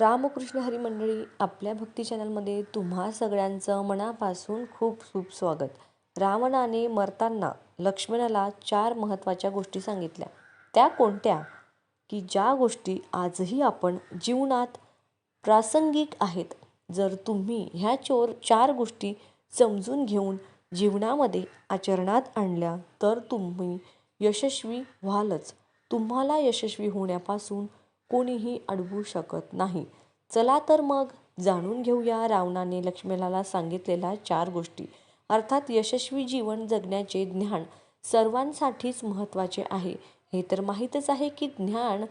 रामकृष्ण हरी मंडळी आपल्या भक्ती चॅनलमध्ये तुम्हा सगळ्यांचं मनापासून खूप खूप स्वागत. रावणाने मरताना लक्ष्मणाला चार महत्त्वाच्या गोष्टी सांगितल्या. त्या कोणत्या? की ज्या गोष्टी आजही आपण जीवनात प्रासंगिक आहेत जर तुम्ही ह्या चोर चार गोष्टी समजून घेऊन जीवनामध्ये आचरणात आणल्या तर तुम्ही यशस्वी व्हालच. तुम्हाला यशस्वी होण्यापासून कोणीही अडवू शकत नाही. चला तर मग जाणून घेऊया रावणाने लक्ष्मणाला सांगितलेल्या चार गोष्टी. अर्थात यशस्वी जीवन जगण्याचे ज्ञान सर्वांसाठीच महत्त्वाचे आहे. हे तर माहीतच आहे की ज्ञान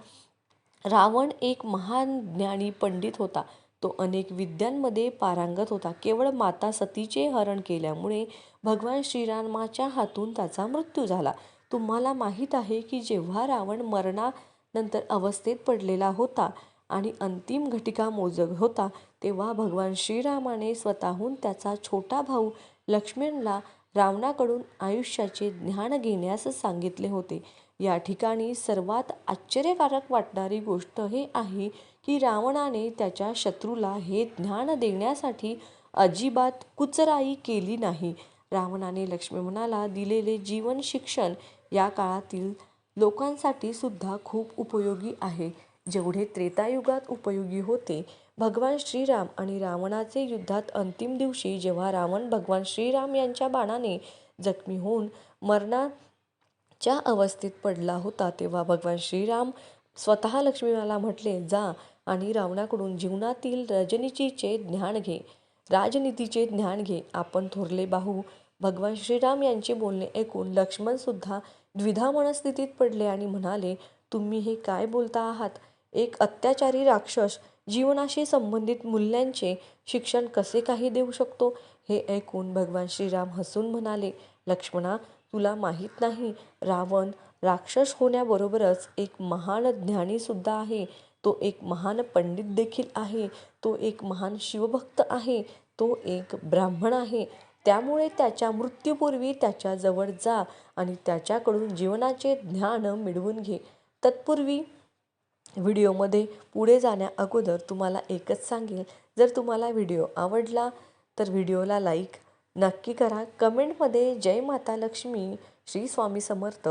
रावण एक महान ज्ञानी पंडित होता. तो अनेक विद्यांमध्ये पारंगत होता. केवळ माता सतीचे हरण केल्यामुळे भगवान श्रीरामाच्या हातून त्याचा मृत्यू झाला. तुम्हाला माहीत आहे की जेव्हा रावण मरणा नंतर अवस्थेत पडलेला होता आणि अंतिम घटिका मोजक होता तेव्हा भगवान श्रीरामाने स्वतःहून त्याचा छोटा भाऊ लक्ष्मणला रावणाकडून आयुष्याचे ज्ञान घेण्यास सांगितले होते. या ठिकाणी सर्वात आश्चर्यकारक वाटणारी गोष्ट हे आहे की रावणाने त्याच्या शत्रूला हे ज्ञान देण्यासाठी अजिबात कुचराई केली नाही. रावणाने लक्ष्मणाला दिलेले जीवन शिक्षण या काळातील लोकांसाठी सुद्धा खूप उपयोगी आहे. जेवढे त्रेतायुगात उपयोगी होते भगवान श्रीराम आणि रावणाचे युद्धात अंतिम दिवशी जेव्हा रावण भगवान श्रीराम यांच्या बाणाने जखमी होऊन मरणाच्या अवस्थेत पडला होता तेव्हा भगवान श्रीराम स्वतः लक्ष्मीला म्हटले जा आणि रावणाकडून जीवनातील रजनीचीचे ज्ञान घे. राजनीतीचे ज्ञान घे. आपण थोरले बाहू. भगवान श्रीराम यांचे बोलणे ऐकून लक्ष्मणसुद्धा द्विधा मनस्थितीत पडले आणि म्हणाले तुम्ही हे काय बोलता आहात? एक अत्याचारी राक्षस जीवनाशी संबंधित मूल्यांचे शिक्षण कसे काही देऊ शकतो? हे ऐकून भगवान श्रीराम हसून म्हणाले लक्ष्मणा तुला माहीत नाही रावण राक्षस होण्याबरोबरच एक महान ज्ञानीसुद्धा आहे. तो एक महान पंडित देखील आहे. तो एक महान शिवभक्त आहे. तो एक ब्राह्मण आहे. त्यामुळे त्याच्या मृत्यूपूर्वी त्याच्याजवळ जा आणि त्याच्याकडून जीवनाचे ज्ञान मिळवून घे. तत्पूर्वी व्हिडिओमध्ये पुढे जाण्या अगोदर तुम्हाला एकच सांगेल जर तुम्हाला व्हिडिओ आवडला तर व्हिडिओला लाईक नक्की करा. कमेंटमध्ये जय माता लक्ष्मी श्री स्वामी समर्थ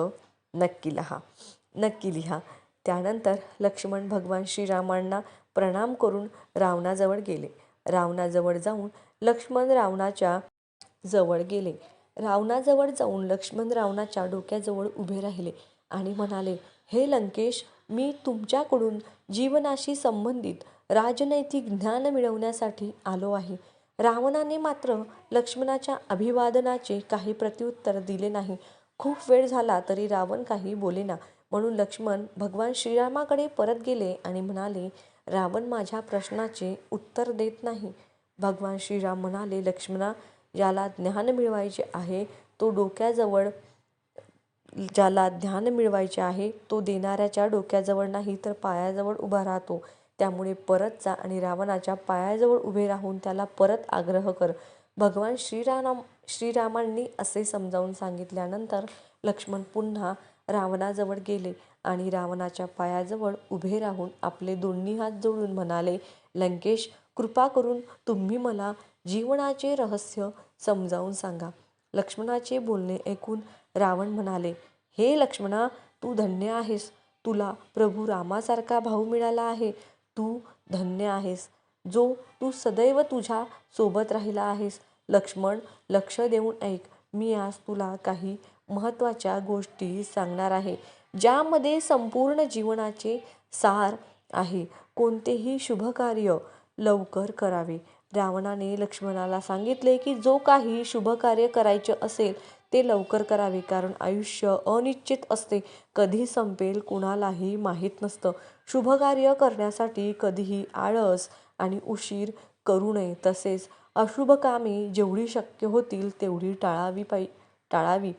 नक्की लिहा. नक्की लिहा. त्यानंतर लक्ष्मण भगवान श्रीरामांना प्रणाम करून रावणाजवळ गेले. रावणाजवळ जाऊन लक्ष्मण रावणाच्या जवळ गेले. रावणाजवळ जाऊन लक्ष्मण रावणाच्या डोक्याजवळ उभे राहिले आणि म्हणाले हे लंकेश मी तुमच्याकडून जीवनाशी संबंधित राजनैतिक ज्ञान मिळवण्यासाठी आलो आहे. रावणाने मात्र लक्ष्मणाच्या अभिवादनाचे काही प्रत्युत्तर दिले नाही. खूप वेळ झाला तरी रावण काही बोलेना. म्हणून लक्ष्मण भगवान श्रीरामाकडे परत गेले आणि म्हणाले रावण माझ्या प्रश्नाचे उत्तर देत नाही. भगवान श्रीराम म्हणाले लक्ष्मणा ज्याला ज्ञान मिळवायचे आहे तो डोक्याजवळ ज्याला ज्ञान मिळवायचे आहे तो देणाऱ्याच्या डोक्याजवळ नाही तर पायाजवळ उभा राहतो. त्यामुळे परत जा आणि रावणाच्या पायाजवळ उभे राहून त्याला परत आग्रह कर. भगवान श्रीराम श्रीरामांनी असे समजावून सांगितल्यानंतर लक्ष्मण पुन्हा रावणाजवळ गेले आणि रावणाच्या पायाजवळ उभे राहून आपले दोन्ही हात जोडून म्हणाले लंकेश कृपा करून तुम्ही मला जीवनाचे रहस्य समजावून सांगा. लक्ष्मणाचे बोलणे ऐकून रावण म्हणाले हे लक्ष्मणा तू धन्य आहेस. तुला प्रभू रामासारखा भाऊ मिळाला आहे. तू धन्य आहेस. जो तू सदैव तुझ्या सोबत राहिला आहेस. लक्ष्मण लक्ष देऊन ऐक. मी आज तुला काही महत्त्वाच्या गोष्टी सांगणार आहे. ज्यामध्ये संपूर्ण जीवनाचे सार आहे. कोणतेही शुभकार्य लवकर करावे. रावणाने लक्ष्मणाला सांगितले की जो काही शुभकार्य करायचे असेल ते लवकर करावे कारण आयुष्य अनिश्चित असते. कधी संपेल कुणालाही माहीत नसतं. शुभकार्य करण्यासाठी कधीही आळस आणि उशीर करू नये. तसेच अशुभ कामे जेवढी शक्य होतील तेवढी टाळावी पाहि टाळावी.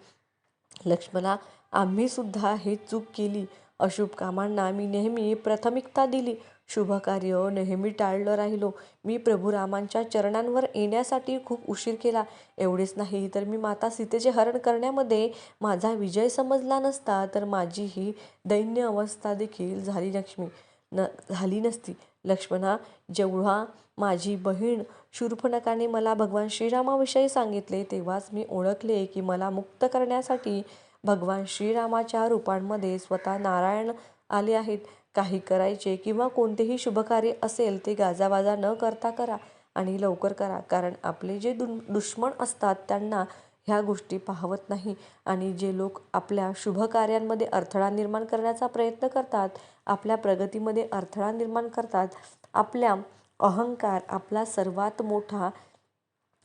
लक्ष्मणा आम्हीसुद्धा हे चूक केली. अशुभ कामांना मी नेहमी प्राथमिकता दिली. शुभकार्य. नेहमी टाळलं राहिलो. मी प्रभू रामांच्या चरणांवर येण्यासाठी खूप उशीर केला. एवढेच नाही तर मी माता सीतेचे हरण करण्यामध्ये माझा विजय समजला नसता तर माझी ही दैन्य अवस्था देखील झाली लक्ष्मी. न झाली नसती. लक्ष्मणा जेव्हा माझी बहीण शूर्फणकाने मला भगवान श्रीरामाविषयी सांगितले तेव्हाच मी ओळखले की मला मुक्त करण्यासाठी भगवान श्रीरामाच्या रूपांमध्ये स्वतः नारायण आले आहेत. काही करायचे किंवा कोणतेही शुभकार्य असेल ते गाजावाजा न करता करा आणि लवकर करा. कारण आपले जे दु दुश्मन असतात त्यांना ह्या गोष्टी पाहवत नाही. आणि जे लोक आपल्या शुभकार्यांमध्ये अडथळा निर्माण करण्याचा प्रयत्न करतात आपल्या प्रगतीमध्ये अडथळा निर्माण करतात आपल्या अहंकार आपला सर्वात मोठा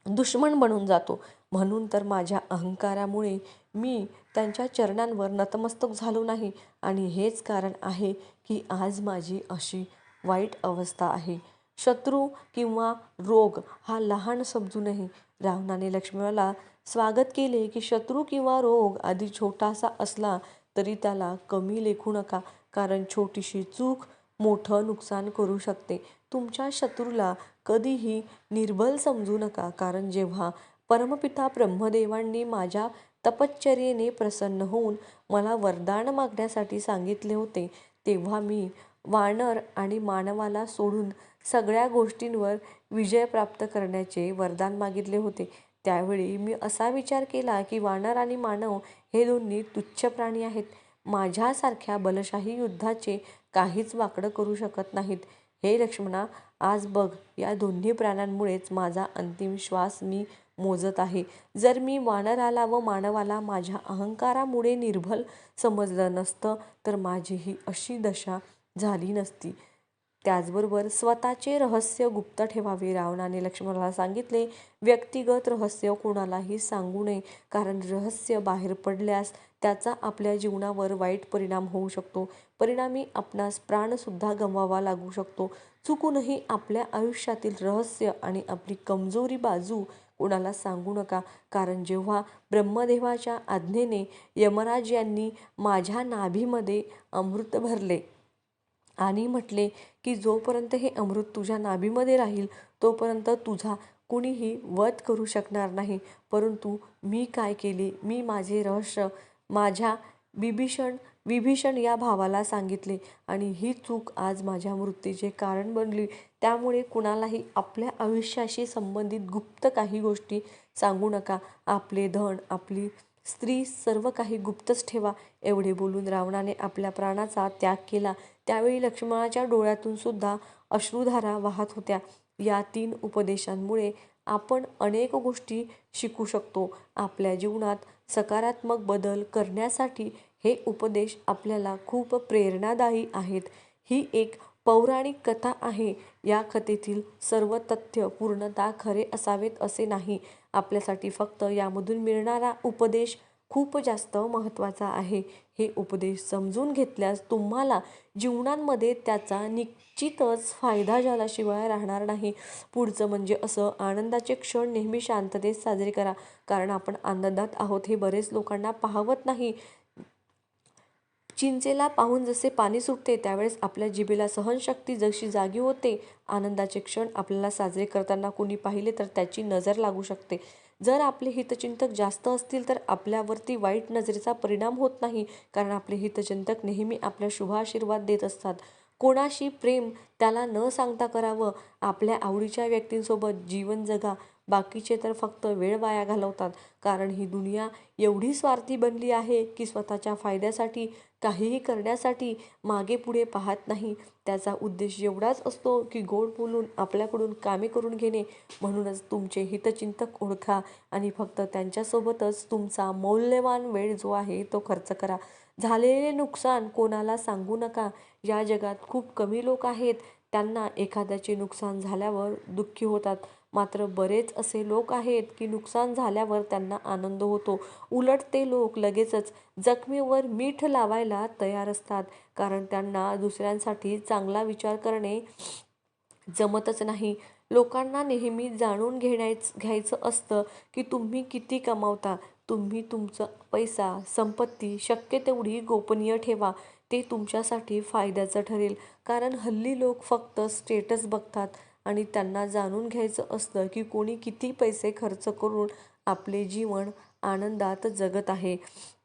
दुश्मन बनून जातो. म्हणून तर माझ्या अहंकारामुळे मी त्यांच्या चरणांवर नतमस्तक झालो नाही. आणि हेच कारण आहे की आज माझी अशी वाईट अवस्था आहे. शत्रू किंवा रोग हा लहान समजूनही रावणाने लक्ष्मणाला स्वागत केले की शत्रू किंवा रोग आधी छोटासा असला तरी त्याला कमी लेखू नका कारण छोटीशी चूक मोठं नुकसान करू शकते. तुमच्या शत्रूला कधीही निर्बल समजू नका कारण जेव्हा परमपिता ब्रह्मदेवांनी माझ्या तपश्चर्येने प्रसन्न होऊन मला वरदान मागण्यासाठी सांगितले होते. तेव्हा मी वानर आणि मानवाला सोडून सगळ्या गोष्टींवर विजय प्राप्त करण्याचे वरदान मागितले होते. त्यावेळी मी असा विचार केला की वानर आणि मानव हे दोन्ही तुच्छ प्राणी आहेत. माझ्यासारख्या बलशाही युद्धाचे काहीच वाकडं करू शकत नाहीत. हे लक्ष्मणा आज बघ या दोन्ही प्राण्यांमुळेच माझा अंतिम श्वास मी मोजत आहे. जर मी वानराला व मानवाला माझ्या अहंकारामुळे निर्भल समजलं नसतं तर माझी ही अशी दशा झाली नसती. त्याचबरोबर स्वतःचे रहस्य गुप्त ठेवावे. रावणाने लक्ष्मणाला सांगितले व्यक्तिगत रहस्य कोणालाही सांगू नये कारण रहस्य बाहेर पडल्यास त्याचा आपल्या जीवनावर वाईट परिणाम होऊ शकतो. परिणामी आपणास प्राणसुद्धा गमवावा लागू शकतो. चुकूनही आपल्या आयुष्यातील रहस्य आणि आपली कमजोरी बाजू कुणाला सांगू नका. कारण जेव्हा ब्रह्मदेवाच्या आज्ञेने यमराज यांनी माझ्या नाभीमध्ये अमृत भरले आणि म्हटले की जोपर्यंत हे अमृत तुझ्या नाभीमध्ये राहील तोपर्यंत तुझा कुणीही वध करू शकणार नाही. परंतु मी काय केले? मी माझे रहस्य माझ्या बिभीषण विभीषण या भावाला सांगितले आणि ही चूक आज माझ्या मृत्यूचे कारण बनली. त्यामुळे कुणालाही आपल्या आयुष्याशी संबंधित गुप्त काही गोष्टी सांगू नका. आपले धन आपली स्त्री सर्व काही गुप्तच ठेवा. एवढे बोलून रावणाने आपल्या प्राणाचा त्याग केला. त्यावेळी लक्ष्मणाच्या डोळ्यातून सुद्धा अश्रुधारा वाहत होत्या. या तीन उपदेशांमुळे आपण अनेक गोष्टी शिकू शकतो. आपल्या जीवनात सकारात्मक बदल करण्यासाठी हे उपदेश आपल्याला खूप प्रेरणादायी आहेत. ही एक पौराणिक कथा आहे. या कथेतील सर्व तथ्य पूर्णतः खरे असावेत असे नाही. आपल्यासाठी फक्त यामधून मिळणारा उपदेश खूप जास्त महत्त्वाचा आहे. हे उपदेश समजून घेतल्यास तुम्हाला जीवनांमध्ये त्याचा निश्चितच फायदा झाल्याशिवाय राहणार नाही. पुढचं म्हणजे असं आनंदाचे क्षण नेहमी शांततेत साजरे करा. कारण आपण आनंदात आहोत हे बरेच लोकांना पाहवत नाही. चिंचेला पाहून जसे पाणी सुटते त्यावेळेस आपल्या जिभेला सहनशक्ती जशी जागी होते आनंदाचे क्षण आपल्याला साजरे करताना कुणी पाहिले तर त्याची नजर लागू शकते. जर आपले हितचिंतक जास्त असतील तर आपल्यावरती वाईट नजरेचा परिणाम होत नाही कारण आपले हितचिंतक नेहमी आपल्या शुभ आशीर्वाद देत असतात. कोणाशी प्रेम त्याला न सांगता करावं आपल्या आवडीच्या व्यक्तींसोबत जीवन जगा बाकीचे तर फक्त वेळ वाया घालवतात. कारण ही दुनिया एवढी स्वार्थी बनली आहे की स्वतःच्या फायद्यासाठी काहीही करण्यासाठी मागे पुढे पाहत नाही. त्याचा उद्देश एवढाच असतो की गोड बोलून आपल्याकडून कामे करून घेणे. म्हणूनच तुमचे हितचिंतक ओळखा आणि फक्त त्यांच्यासोबतच तुमचा मौल्यवान वेळ जो आहे तो खर्च करा. झालेले नुकसान कोणाला सांगू नका. या जगात खूप कमी लोक आहेत. त्यांना एखाद्याचे नुकसान झाल्यावर दुःखी होतात. मात्र बरेच असे लोक आहेत की नुकसान झाल्यावर त्यांना आनंद होतो. उलट ते लोक लगेचच जखमीवर मीठ लावायला तयार असतात कारण त्यांना दुसऱ्यांसाठी चांगला विचार करणे जमतच नाही. लोकांना नेहमी जाणून घेण्याच घ्यायचं असतं की तुम्ही किती कमावता. तुम्ही तुमचं पैसा संपत्ती शक्य तेवढी गोपनीय ठेवा. ते तुमच्यासाठी फायद्याचं ठरेल. कारण हल्ली लोक फक्त स्टेटस बघतात. आणि त्यांना जाणून घ्यायचं असतं की कोणी किती पैसे खर्च करून आपले जीवन आनंदात जगत आहे.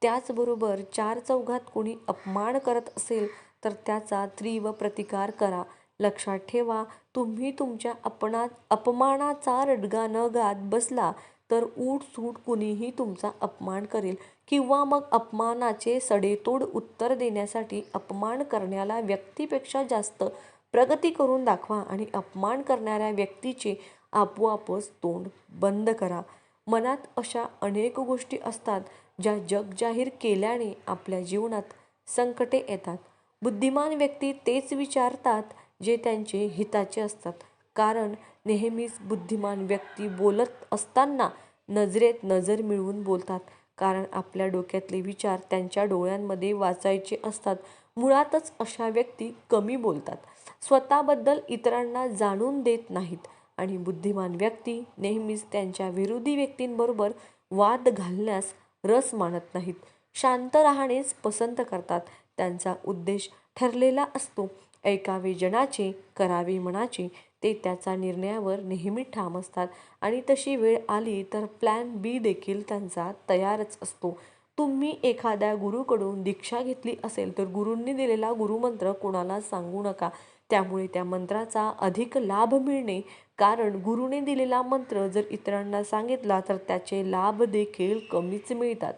त्याचबरोबर चार चौघात कोणी अपमान करत असेल तर त्याचा तीव्र प्रतिकार करा. लक्षात ठेवा तुम्ही तुमच्या अपना अपमानाचा रडगा न गात बसला तर सूट कुणीही तुमचा अपमान करेल किंवा मग अपमानाचे सडेतोड उत्तर देण्यासाठी अपमान करण्याला व्यक्तीपेक्षा जास्त प्रगती करून दाखवा आणि अपमान करणाऱ्या व्यक्तीचे आपोआपच तोंड बंद करा. मनात अशा अनेक गोष्टी असतात ज्या जग जाहीर केल्याने आपल्या जीवनात संकटे येतात. बुद्धिमान व्यक्ती तेच विचारतात जे त्यांचे हिताचे असतात. कारण नेहमीच बुद्धिमान व्यक्ती बोलत असताना नजरेत नजर मिळवून बोलतात. कारण आपल्या डोक्यातले विचार त्यांच्या डोळ्यांमध्ये वाचायचे असतात. मुळातच अशा व्यक्ती कमी बोलतात. स्वतःबद्दल इतरांना जाणून देत नाहीत. आणि बुद्धिमान व्यक्ती नेहमीच त्यांच्या विरोधी व्यक्तींबरोबर वाद घालण्यास रस मानत नाहीत. शांत राहणेच पसंत करतात. त्यांचा उद्देश ठरलेला असतो. ऐकावे जनाचे करावे मनाचे ते त्याचा निर्णयावर नेहमी ठाम असतात. आणि तशी वेळ आली तर प्लॅन बी देखील त्यांचा तयारच असतो. तुम्ही एखाद्या गुरुकडून दीक्षा घेतली असेल तर गुरूंनी दिलेला गुरुमंत्र कोणाला सांगू नका. त्यामुळे त्या मंत्राचा अधिक लाभ मिळणे कारण गुरुने दिलेला मंत्र जर इतरांना सांगितला तर त्याचे लाभ देखील कमीच मिळतात.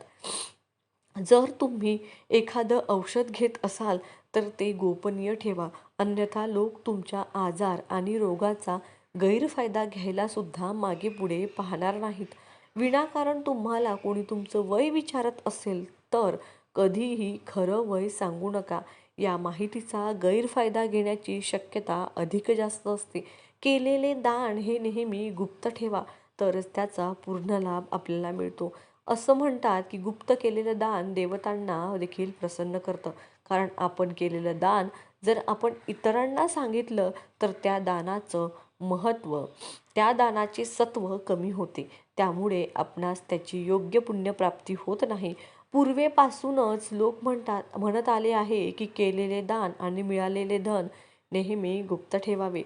जर तुम्ही एखादं औषध घेत असाल तर ते गोपनीय ठेवा. अन्यथा लोक तुमच्या आजार आणि रोगाचा गैरफायदा घ्यायला सुद्धा मागे पुढे पाहणार नाहीत. विनाकारण तुम्हाला कोणी तुमचं वय विचारत असेल तर कधीही खरं वय सांगू नका. या माहितीचा गैरफायदा घेण्याची शक्यता अधिक जास्त असते. केलेले दान हे नेहमी गुप्त ठेवा तरच त्याचा पूर्ण लाभ आपल्याला मिळतो. असं म्हणतात की गुप्त केलेलं दान देवतांना देखील प्रसन्न करतं. कारण आपण केलेलं दान जर आपण इतरांना सांगितलं तर त्या दानाचं महत्त्व त्या दानाचे सत्व कमी होते. त्यामुळे आपणास त्याची योग्य पुण्यप्राप्ती होत नाही. पूर्वेपासूनच लोक म्हणतात म्हणत आले आहे की केलेले दान आणि मिळालेले धन नेहमी गुप्त ठेवावे.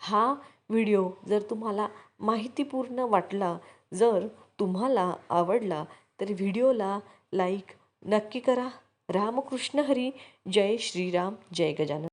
हा व्हिडिओ जर तुम्हाला माहितीपूर्ण वाटला जर तुम्हाला आवडला तर व्हिडिओला लाईक नक्की करा. रामकृष्ण हरी. जय श्रीराम. जय गजानन.